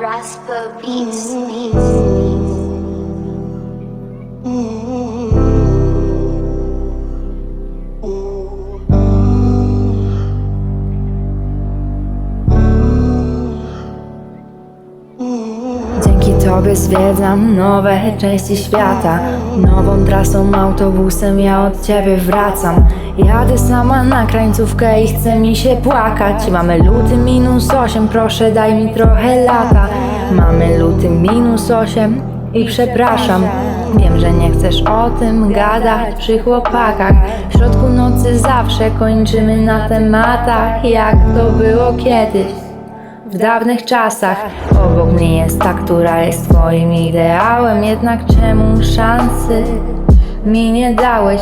Rasper Beats. Dzięki Tobie zwiedzam nowe części świata. Nową trasą, autobusem ja od Ciebie wracam. Jadę sama na krańcówkę i chce mi się płakać. Mamy luty minus 8, proszę daj mi trochę lata. Mamy luty minus 8 i przepraszam. Wiem, że nie chcesz o tym gadać przy chłopakach. W środku nocy zawsze kończymy na tematach Jak to było kiedyś w dawnych czasach obok mnie jest ta, która jest twoim ideałem. Jednak czemu szansy mi nie dałeś?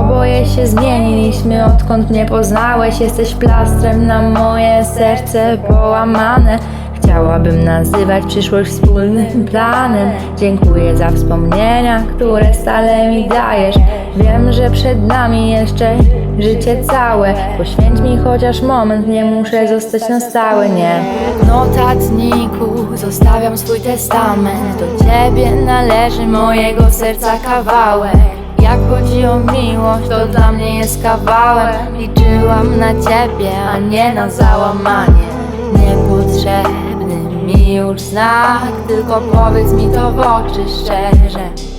Oboje się zmieniliśmy odkąd mnie poznałeś. Jesteś plastrem na moje serce połamane. Chciałabym nazywać przyszłość wspólnym planem. Dziękuję za wspomnienia, które stale mi dajesz. Wiem, że przed nami jeszcze życie całe. Poświęć mi chociaż moment, nie muszę zostać na stałe, nie. Notatniku zostawiam swój testament. Do ciebie należy mojego serca kawałek. Jak chodzi o miłość, to dla mnie jest kawałem. Liczyłam na ciebie, a nie na załamanie. Niepotrzebny mi już znak Tylko powiedz mi to w oczy szczerze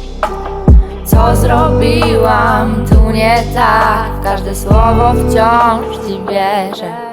Co zrobiłam? Tu nie tak. Każde słowo wciąż ci wierzę